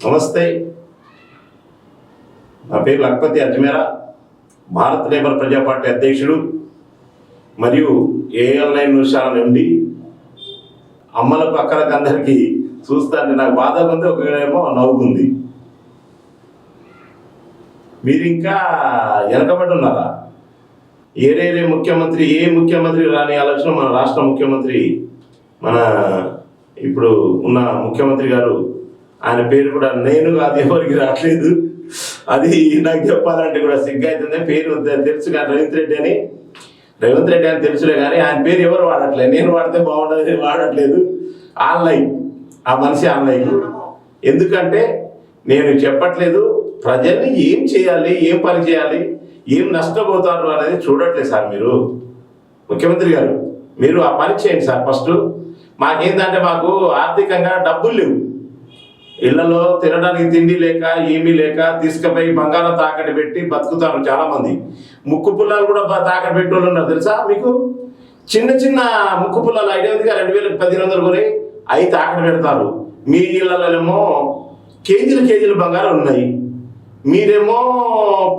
నమస్తే నా పేరు లక్పతి అజ్మేరా భారత్ లేబర్ ప్రజా పార్టీ అధ్యక్షుడు మరియు AL nine news channel MD అమ్మలకు అక్కలకు అందరికీ చూస్తాంటే నాకు బాధగా ఉంది ఒకడేమో నవ్వుకుంది. మీరు ఇంకా వెనకబడి ఉన్నారా ఏరేరే ముఖ్యమంత్రి ఏ ముఖ్యమంత్రి రాని ఆలోచన మన రాష్ట్ర ముఖ్యమంత్రి మన ఇప్పుడు ఉన్న ముఖ్యమంత్రి గారు ఆయన పేరు కూడా నేను అది ఎవరికి రావట్లేదు అది నాకు చెప్పాలంటే కూడా సిగ్గు అవుతుంది. పేరు తెలుసు కానీ రేవంత్ రెడ్డి అని. రేవంత్ రెడ్డి అని తెలుసులే కానీ ఆయన పేరు ఎవరు వాడట్లేదు నేను వాడితే బాగుండదు వాడట్లేదు. ఆన్లైన్ ఆ మనిషి ఆన్లైన్ ఎందుకంటే నేను చెప్పట్లేదు ప్రజల్ని ఏం చేయాలి ఏం పని చేయాలి ఏం నష్టపోతారు అనేది చూడట్లేదు సార్ మీరు. ముఖ్యమంత్రి గారు మీరు ఆ పని చేయండి సార్ ఫస్ట్. మాకేంటంటే మాకు ఆర్థికంగా డబ్బులు లేవు. ఇళ్ళలో తినడానికి తిండి లేక ఏమీ లేక తీసుకుపోయి బంగారం తాకట్టు పెట్టి బతుకుతారు చాలా మంది ముక్కు పుల్లలు కూడా తాకట్టు పెట్టి వాళ్ళు ఉన్నారు తెలుసా మీకు? చిన్న చిన్న ముక్కు పుల్లలు ఐదు వందలుగా రెండు వేల పదిహేను వందలు కొని అవి తాకట్టు పెడతారు. మీ ఇళ్ళలోనేమో కేజీలు కేజీలు బంగారం ఉన్నాయి. మీరేమో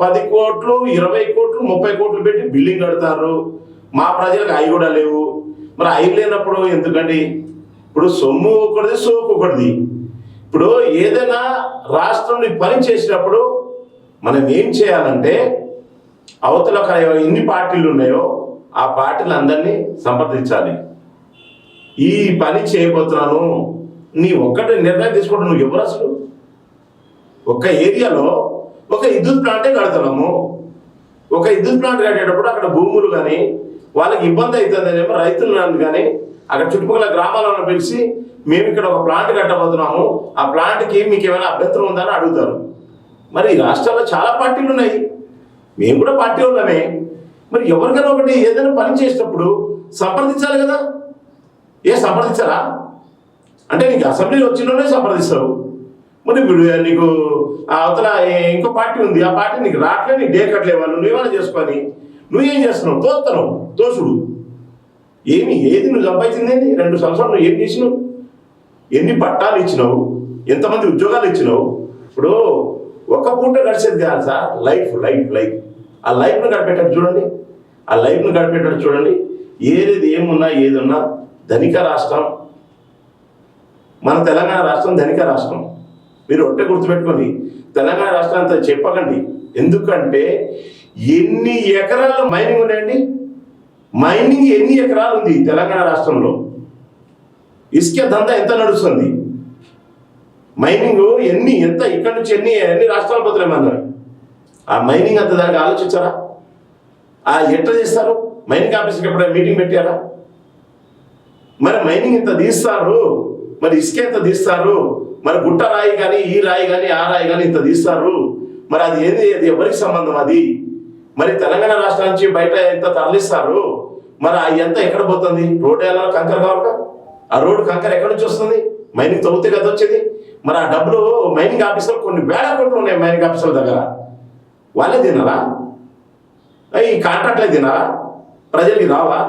పది కోట్లు ఇరవై కోట్లు ముప్పై కోట్లు పెట్టి బిల్డింగ్ కడతారు. మా ప్రజలకు అవి కూడా లేవు. మరి అవి లేనప్పుడు ఎందుకండి? ఇప్పుడు సొమ్ము ఒకటిది సోపు ఒకటిది ఇప్పుడు ఏదైనా రాష్ట్రంలో పని చేసినప్పుడు మనం ఏం చేయాలంటే అవతల ఒక ఎన్ని పార్టీలు ఉన్నాయో ఆ పార్టీలు అందరినీ సంప్రదించాలి. ఈ పని చేయబోతున్నాను నీ ఒక్కటి నిర్ణయం తీసుకోవడం నువ్వు ఎవరు అసలు? ఒక ఏరియాలో ఒక విద్యుత్ ప్లాంటే కడుతున్నాము. ఒక విద్యుత్ ప్లాంట్ కట్టేటప్పుడు అక్కడ భూములు కానీ వాళ్ళకి ఇబ్బంది అవుతుందనేమో రైతులు కానీ అక్కడ చుట్టుపక్కల గ్రామాలను పిలిచి మేము ఇక్కడ ఒక ప్లాంట్ కట్టబోతున్నాము. ఆ ప్లాంట్కి మీకు ఏమైనా అభ్యంతరం ఉందని అడుగుతారు. మరి ఈ రాష్ట్రాల్లో చాలా పార్టీలు ఉన్నాయి. మేము కూడా పార్టీ ఉన్నామే మరి ఎవరికైనా ఒకటి ఏదైనా పని చేసేటప్పుడు సంప్రదించాలి కదా? ఏ సంప్రదించాలా? అంటే నీకు అసెంబ్లీ వచ్చినోనే సంప్రదిస్తావు మరి ఇప్పుడు నీకు అవతల ఇంకో పార్టీ ఉంది. ఆ పార్టీ నీకు రావట్లే నీకు డే కట్టలే వాళ్ళు. నువ్వేమైనా చేసుకొని నువ్వేం చేస్తున్నావు? తోస్తున్నావు. తోసుడు. ఏమి? ఏది? నువ్వు సంపాదించింది రెండు సంవత్సరాలు నువ్వు ఏం చేసినావు? ఎన్ని పట్టాలు ఇచ్చినావు? ఎంతమంది ఉద్యోగాలు ఇచ్చినావు? ఇప్పుడు ఒక పూట గడిచేది కాదు సార్. Life life life. ఆ లైఫ్ను గడిపేటట్టు చూడండి. ఆ లైఫ్ను గడిపేటట్టు చూడండి. ఏది ఏమున్నా ఏదున్నా ధనిక రాష్ట్రం. మన తెలంగాణ రాష్ట్రం ధనిక రాష్ట్రం. మీరు ఒట్టే గుర్తుపెట్టుకోండి. తెలంగాణ రాష్ట్రం అంత చెప్పకండి. ఎందుకంటే ఎన్ని ఎకరాల మైనింగ్ ఉన్నాయండి? మైనింగ్ ఎన్ని ఎకరాలు ఉంది తెలంగాణ రాష్ట్రంలో? ఇసుక దందా ఎంత నడుస్తుంది? మైనింగ్ ఎన్ని ఎంత ఇక్కడ నుంచి ఎన్ని ఎన్ని రాష్ట్రాలు పత్రమన్నారు ఆ మైనింగ్ అంత దానికి ఆలోచించారా? ఆ ఎట్లా చేస్తారు? మైనింగ్ ఆఫీస్కి ఎప్పుడైనా మీటింగ్ పెట్టారా? మరి మైనింగ్ ఇంత తీస్తారు? మరి ఇసుక ఎంత తీస్తారు? మరి గుట్ట రాయి కానీ ఈ రాయి కానీ ఆ రాయి కానీ ఇంత తీస్తారు? మరి అది ఏది? అది ఎవరికి సంబంధం అది? మరి తెలంగాణ రాష్ట్రం నుంచి బయట ఎంత తరలిస్తారు? మరి ఆ ఎంత ఎక్కడ పోతుంది? రోడ్డు ఎలా కంకర కావాలి ఆ రోడ్డు కంకర ఎక్కడి నుంచి వస్తుంది? మైనింగ్ తవ్వుతే కదా వచ్చేది? మరి ఆ డబ్బులు మైనింగ్ ఆఫీసర్ కొన్ని వేల కోట్లు ఉన్నాయి మైనింగ్ ఆఫీసుల దగ్గర. వాళ్ళే తినరా ఈ కాంట్రాక్ట్లే తినరా ప్రజలకి రావా?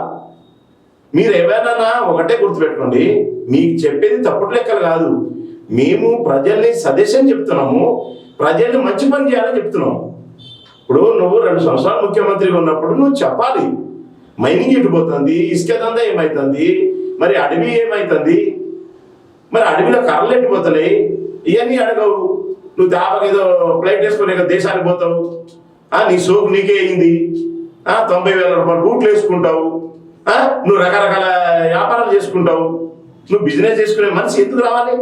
మీరు ఎవరైనా ఒకటే గుర్తుపెట్టుకోండి మీకు చెప్పేది తప్పుడు లెక్కలు కాదు. మేము ప్రజల్ని సజెషన్ చెప్తున్నాము ప్రజల్ని మంచి పని చేయాలని చెప్తున్నాము. ఇప్పుడు నువ్వు రెండు సంవత్సరాలు ముఖ్యమంత్రిగా ఉన్నప్పుడు నువ్వు చెప్పాలి. మైనింగ్ ఇటుపోతుంది ఇసుక దందా ఏమవుతుంది మరి అడవి ఏమవుతుంది మరి అడవిలో కర్రలు ఎట్టిపోతున్నాయి ఇవన్నీ అడగవు. నువ్వు దాపకి ఏదో ఫ్లైట్ వేసుకుని దేశానికి పోతావు. ఆ, నీ సోకు నీకే అయింది. ఆ, తొంభై వేల రూపాయలు బూట్లు వేసుకుంటావు. ఆ, నువ్వు రకరకాల వ్యాపారాలు చేసుకుంటావు. నువ్వు బిజినెస్ చేసుకునే మనిషి ఎందుకు రావాలి?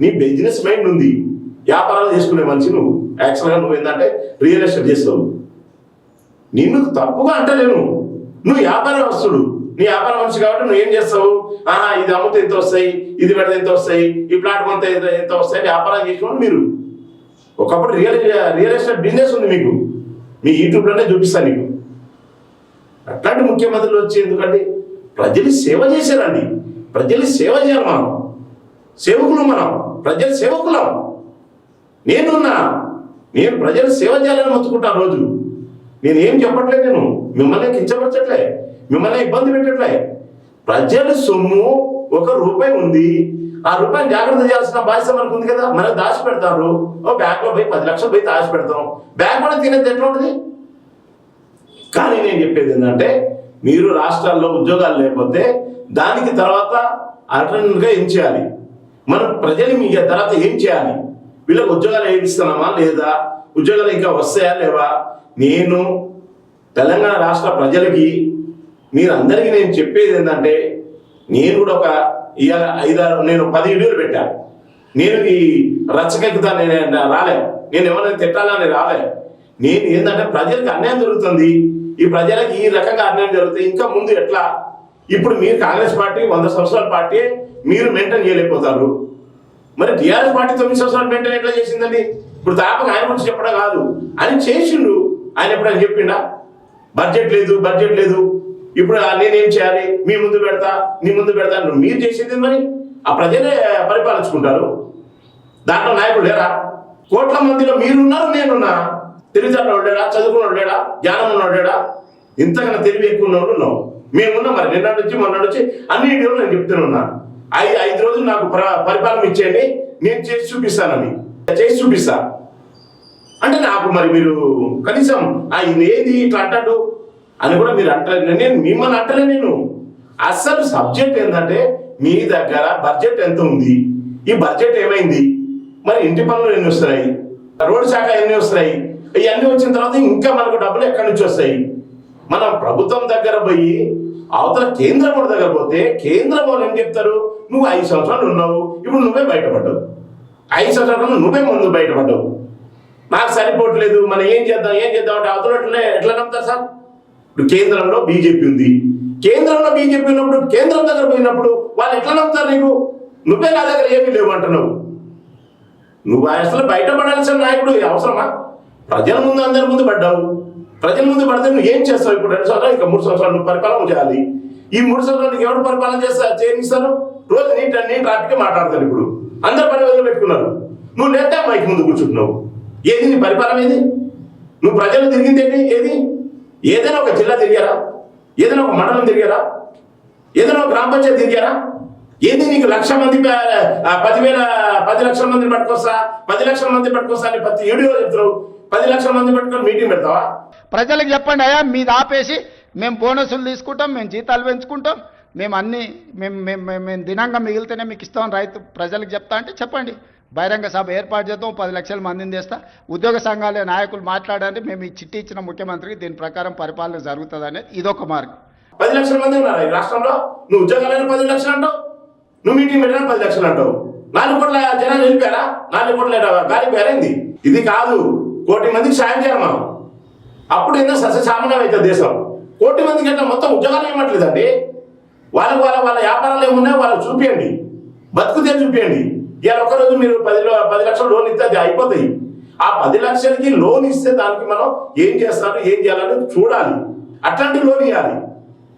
నీ బిజినెస్ మైండ్ ఉంది. వ్యాపారాలు చేసుకునే మనిషి నువ్వు. యాక్చువల్గా నువ్వు ఏంటంటే రియల్ ఎస్టేట్ చేస్తావు. నిన్ను తప్పుగా అంటలేను. నువ్వు వ్యాపార వస్తుడు నీ వ్యాపార మనిషి కాబట్టి నువ్వు ఏం చేస్తావు? ఆహా ఇది అమ్ముతే ఎంత వస్తాయి? ఇది పెడితే ఎంత వస్తాయి? ఈ ప్లాట్ కొంత ఎంత- వస్తాయి? వ్యాపారం చేసుకోండి మీరు. ఒకప్పుడు రియల్ రియల్ ఎస్టేట్ బిజినెస్ ఉంది మీకు. మీ యూట్యూబ్లోనే చూపిస్తాను నీకు అట్లాంటి ముఖ్యమంత్రులు వచ్చి ఎందుకంటే ప్రజలు సేవ చేశారండి. ప్రజలు సేవ చేయాలి మనం. సేవకులు మనం. ప్రజల సేవకులం. నేనున్నా. నేను ప్రజలు సేవ చేయాలని మొత్తుకుంటా రోజు. నేను ఏం చెప్పట్లేదు నేను. మిమ్మల్ని కించపరచట్లే. మిమ్మల్ని ఇబ్బంది పెట్టట్లే. ప్రజల సొమ్ము ఒక రూపాయి ఉంది. ఆ రూపాయిని జాగ్రత్త చేయాల్సిన బాధ్యత మనకు ఉంది కదా. మనకు దాచి పెడతారు. ఓ బ్యాంక్లో పోయి పది లక్షలు పోయి దాచి పెడతాం. బ్యాంక్ కూడా తినేది ఎట్లా ఉంటుంది? కానీ నేను చెప్పేది ఏంటంటే మీరు రాష్ట్రాల్లో ఉద్యోగాలు లేకపోతే దానికి తర్వాత ఆల్టర్నేట్గా ఏం చేయాలి? మనం ప్రజలు మీ తర్వాత ఏం చేయాలి? వీళ్ళకి ఉద్యోగాలు వేయిస్తున్నామా లేదా? ఉద్యోగాలు ఇంకా వస్తాయా లేవా? నేను తెలంగాణ రాష్ట్ర ప్రజలకి మీరందరికీ నేను చెప్పేది ఏంటంటే నేను కూడా ఒక ఇవాళ ఐదారు నేను పది వీడియోలు పెట్టాను నేను ఈ రచ్చకెక్కుతా నేను రాలే. నేను ఎవరైనా తిట్టాలని రాలే. నేను ఏంటంటే ప్రజలకు అన్యాయం జరుగుతుంది. ఈ ప్రజలకు ఈ రకంగా అన్యాయం జరుగుతుంది. ఇంకా ముందు ఎట్లా? ఇప్పుడు మీరు కాంగ్రెస్ పార్టీ వంద సంవత్సరాల పార్టీ మీరు మెయింటైన్ చేయలేకపోతారు. మరి టీఆర్ఎస్ పార్టీ తొమ్మిది సంవత్సరాలు మెయింటైన్ ఎట్లా చేసిందండి? ఇప్పుడు తాపక ఆయన గురించి చెప్పడం కాదు. ఆయన చేసిండు. ఆయన ఎప్పుడైనా చెప్పిండా? బడ్జెట్ లేదు బడ్జెట్ లేదు. ఇప్పుడు నేనేం చేయాలి? మీ ముందు పెడతా నీ ముందు పెడతా మీరు చేసేది మరి? ఆ ప్రజలే పరిపాలించుకుంటారు. దాంట్లో నాయకుడు లేరా? కోట్ల మందిలో మీరున్నారు నేనున్నా. తెలివితేటలు లేడా? చదువుకున్నాడు లేడా? జ్ఞానం ఉన్నాడు లేడా? ఇంతకన్నా తెలివి ఎక్కువ ఉన్నవాడు ఉన్నావు. మేమున్నాం మరి. నిన్న నుంచి మొన్న నుంచి అన్ని వీడియోలు నేను చెప్తున్నా ఐదు ఐదు రోజులు నాకు పరిపాలన ఇచ్చేయండి. నేను చేసి చూపిస్తానని. చేసి చూపిస్తా. అంటే నాకు మరి మీరు కనీసం ఆ ఇది ఏది ఇట్లా అంటాడు అని కూడా మీరు అంటారు నేను మిమ్మల్ని అంటలే నేను. అసలు సబ్జెక్ట్ ఏంటంటే మీ దగ్గర బడ్జెట్ ఎంత ఉంది? ఈ బడ్జెట్ ఏమైంది? మరి ఇంటి పనులు ఎన్ని వస్తున్నాయి రోడ్డు శాఖ ఎన్ని వస్తున్నాయి ఇవన్నీ వచ్చిన తర్వాత ఇంకా మనకు డబ్బులు ఎక్కడి నుంచి వస్తాయి? మనం ప్రభుత్వం దగ్గర పోయి అవతల కేంద్రం వాడి దగ్గర పోతే కేంద్రం వాళ్ళు ఏం చెప్తారు? నువ్వు ఐదు సంవత్సరాలు ఉన్నావు ఇప్పుడు నువ్వే బయటపడ్డావు. ఐదు సంవత్సరాలు నువ్వే ముందు బయటపడ్డావు. నాకు సరిపోవట్లేదు మనం ఏం చేద్దాం ఏం చేద్దాం అంటే అవతల ఎట్లా ఎట్లా నమ్ముతారు సార్? ఇప్పుడు కేంద్రంలో బీజేపీ ఉంది. కేంద్రంలో బీజేపీ ఉన్నప్పుడు కేంద్రం దగ్గర పోయినప్పుడు వాళ్ళు ఎట్లా నమ్ముతారు నీకు? నువ్వే నా దగ్గర ఏమీ లేవు అంటున్నావు. నువ్వు అసలు బయటపడాల్సిన నాయకుడు అవసరమా? ప్రజల ముందు అందరి ముందు పడ్డావు. ప్రజల ముందు పడితే నువ్వు ఏం చేస్తావు ఇప్పుడు? రెండు సంవత్సరాలు ఇంకా మూడు సంవత్సరాలు నువ్వు పరిపాలన చేయాలి. ఈ మూడు సంవత్సరాలు ఎవరు పరిపాలన చేస్తా చేయిస్తారు? రోజు నీట్ నీ ట్రాఫిక్ మాట్లాడతారు ఇప్పుడు. అందరు పని వదిలి పెట్టుకున్నారు. నువ్వు లేదా మైక్ ముందు కూర్చుంటున్నావు. ఏది నీ పరిపాలన ఏది? నువ్వు ప్రజలు తిరిగింది ఏంటి? ఏది? ఏదైనా ఒక జిల్లా తిరిగారా? ఏదైనా ఒక మండలం తిరిగారా? ఏదైనా ఒక గ్రామ పంచాయతీ తిరిగారా? ఏంది నీకు లక్ష మంది పదివేల పది లక్షల మందిని పట్టుకొస్తా పది లక్షల మంది పట్టుకొస్తా అని ప్రతి ఏడులో చెప్తారు పది లక్షల మంది పట్టుకొని మీటింగ్ పెడతావా? ప్రజలకు చెప్పండి అయ్యా మీది ఆపేసి మేము బోనసులు తీసుకుంటాం మేము జీతాలు పెంచుకుంటాం మేము అన్ని మేము మేము మేము మేము దినంగా మిగిలితేనే మీకు ఇస్తాం రైతు ప్రజలకు చెప్తా అంటే చెప్పండి. బహిరంగ సభ ఏర్పాటు చేద్దాం పది లక్షల మందిని తెస్తా ఉద్యోగ సంఘాల నాయకులు మాట్లాడండి మేము ఈ చిట్టి ఇచ్చిన ముఖ్యమంత్రికి దీని ప్రకారం పరిపాలన జరుగుతుంది అనేది ఇదొక మార్గం. పది లక్షల మంది ఉన్నారు ఈ రాష్ట్రంలో. నువ్వు ఉద్యోగాలైన పది లక్షలు అంటావు. నువ్వు మీటింగ్ పెట్టినా పది లక్షలు అంటావు. నాలుగు కోట్ల జనాలు వెళ్ళిపోయారా? నాలుగు కోట్ల గాలి పేరైంది? ఇది కాదు. కోటి మందికి సాయం చేయాలి మనం. అప్పుడు ఏందో సస్యశామనం అవుతుంది దేశం. కోటి మందికి అట్లా మొత్తం ఉద్యోగాలు ఇవ్వట్లేదండి వాళ్ళకి వాళ్ళ వాళ్ళ వ్యాపారాలు ఏమున్నాయో వాళ్ళకి చూపించండి బతుకుతే చూపించండి ఇవాళ ఒకరోజు మీరు పది పది లక్షలు లోన్ ఇస్తే అది అయిపోతాయి. ఆ పది లక్షలకి లోన్ ఇస్తే దానికి మనం ఏం చేస్తారు ఏం చేయాలని చూడాలి. అట్లాంటి లోన్ ఇవ్వాలి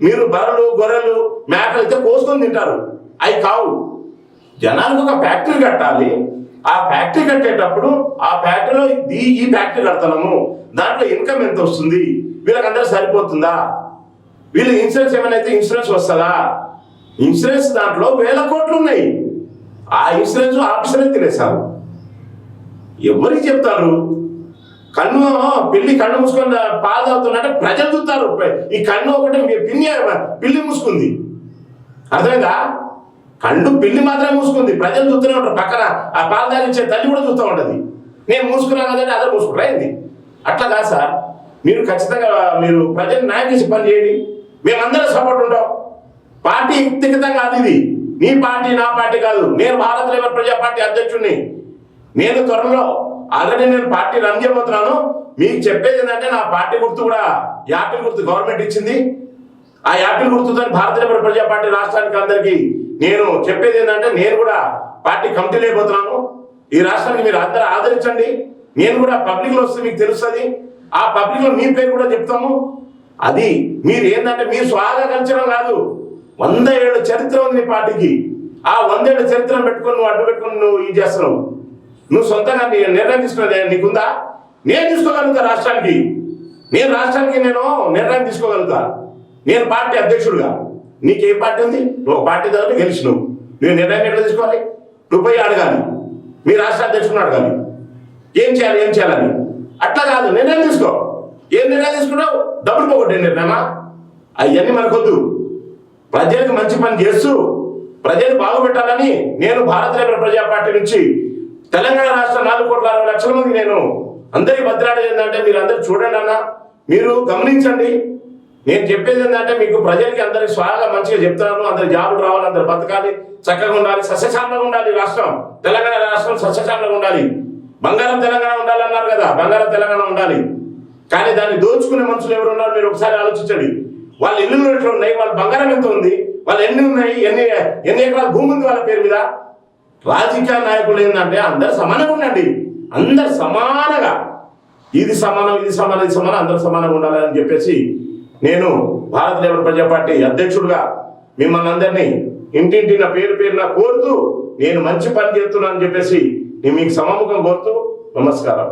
మీరు బర్రెలు గొర్రెలు మేకలు అయితే కోసుకొని తింటారు. అవి కావు. జనానికి ఒక ఫ్యాక్టరీ కట్టాలి. ఆ ఫ్యాక్టరీ కట్టేటప్పుడు ఆ ఫ్యాక్టరీలో ఈ ఈ ఫ్యాక్టరీ కడతాము. దాంట్లో ఇన్కమ్ ఎంత వస్తుంది? వీళ్ళకందరూ సరిపోతుందా? వీళ్ళు ఇన్సూరెన్స్ ఏమైనా అయితే ఇన్సూరెన్స్ వస్తుందా? ఇన్సూరెన్స్ దాంట్లో వేల కోట్లు ఉన్నాయి. ఆ ఇన్సూరెన్స్ ఆప్షన్ తినేశారు. ఎవరికి చెప్తారు? కన్ను పిల్లి కన్ను మూసుకొని పాలు తాగుతున్నట్టే ప్రజలు చూస్తారు. ఈ కన్ను ఒకటి పిల్లి పిన్ని పిల్లి మూసుకుంది. అర్థమైందా? కళ్ళు పిల్లి మాత్రమే మూసుకుంది. ప్రజలు చూస్తూనే ఉంటారు. పక్కన ఆ పాలు తాగించే తల్లి కూడా చూస్తూ ఉంటుంది. నేను మూసుకున్నాను కదంటే అదే మూసుకుంటారా అట్లా కాదు సార్. మీరు ఖచ్చితంగా మీరు ప్రజలు న్యాయం చేసి పని చేయండి. మేమందరం సపోర్ట్ ఉంటాం. పార్టీ వ్యక్తిగతం కాదు ఇది. మీ పార్టీ నా పార్టీ కాదు. నేను భారత లేబర్ ప్రజా పార్టీ అధ్యక్షుడిని నేను త్వరలో ఆల్రెడీ నేను పార్టీ రన్ చేయబోతున్నాను. మీకు చెప్పేది ఏంటంటే నా పార్టీ గుర్తు కూడా యాపిల్ గుర్తు గవర్నమెంట్ ఇచ్చింది. ఆ యాపిల్ గుర్తుతో భారత లేబర్ ప్రజా పార్టీ రాష్ట్రానికి అందరికీ నేను చెప్పేది ఏంటంటే నేను కూడా పార్టీ కమిటీ లేకపోతున్నాను. ఈ రాష్ట్రానికి మీరు అందరూ ఆదరించండి. నేను కూడా పబ్లిక్లో వస్తే మీకు తెలుస్తుంది. ఆ పబ్లిక్లో మీ పేరు కూడా చెప్తాము. అది మీరు ఏంటంటే మీరు స్వాగా కల్చరం కాదు. వంద ఏళ్ళ చరిత్ర ఉంది నీ పార్టీకి. ఆ వందేళ్ళ చరిత్రను పెట్టుకొని నువ్వు అడ్డు పెట్టుకొని నువ్వు ఇది చేస్తున్నావు. నువ్వు సొంతంగా నీ నిర్ణయం తీసుకున్నది నీకుందా? నేను తీసుకోగలుగుతా రాష్ట్రానికి. నేను రాష్ట్రానికి నేను నిర్ణయం తీసుకోగలుగుతా. నేను పార్టీ అధ్యక్షుడుగా. నీకు ఏ పార్టీ ఉంది? నువ్వు ఒక పార్టీ ద్వారా గెలిచినావు. నువ్వు నిర్ణయం ఎట్లా తీసుకోవాలి? నువ్వు పోయి అడగాలి. మీ రాష్ట్ర అధ్యక్షుడిని అడగాలి. ఏం చేయాలి? ఏం చేయాలని. అట్లా కాదు. నిర్ణయం తీసుకో. ఏం నిర్ణయం తీసుకున్నావు? డబ్బులు పోగొట్టే నిర్ణయమా? అవన్నీ మనకొద్దు. ప్రజలకు మంచి పని చేస్తూ ప్రజలు బాగుపెట్టాలని నేను భారత లేబర్ ప్రజా పార్టీ నుంచి తెలంగాణ రాష్ట్ర నాలుగు కోట్ల అరవై లక్షల మంది నేను అందరి భద్రాడు ఏంటంటే మీరు అందరు చూడండి అన్న. మీరు గమనించండి. నేను చెప్పేది ఏంటంటే మీకు ప్రజలకి అందరికి స్వాగా మంచిగా చెప్తున్నాను. అందరి జాబులు రావాలి అందరు బతకాలి చక్కగా ఉండాలి సస్యశాలంగా ఉండాలి రాష్ట్రం. తెలంగాణ రాష్ట్రం సస్యశాలంగా ఉండాలి. బంగారం తెలంగాణ ఉండాలన్నారు కదా బంగారం తెలంగాణ ఉండాలి. కానీ దాన్ని దోచుకునే మనుషులు ఎవరు ఉన్నారు? మీరు ఒకసారి ఆలోచించండి. వాళ్ళ ఇల్లు ఎట్లా ఉన్నాయి? వాళ్ళ బంగారం ఎంత ఉంది? వాళ్ళు ఎన్ని ఉన్నాయి? ఎన్ని ఎన్ని ఎకరాల భూమి ఉంది వాళ్ళ పేరు మీద? రాజకీయ నాయకులు ఏంటంటే అందరు సమానంగా ఉండండి. అందరు సమానంగా. ఇది సమానం ఇది సమానం ఇది సమానం అందరు సమానంగా ఉండాలని చెప్పేసి నేను భారత లేబర్ ప్రజా పార్టీ అధ్యక్షుడిగా మిమ్మల్ని అందరినీ నా పేరు పేరున కోరుతూ నేను మంచి పని చేస్తున్నానని చెప్పేసి నేను మీకు సమముఖం కోరుతూ నమస్కారం.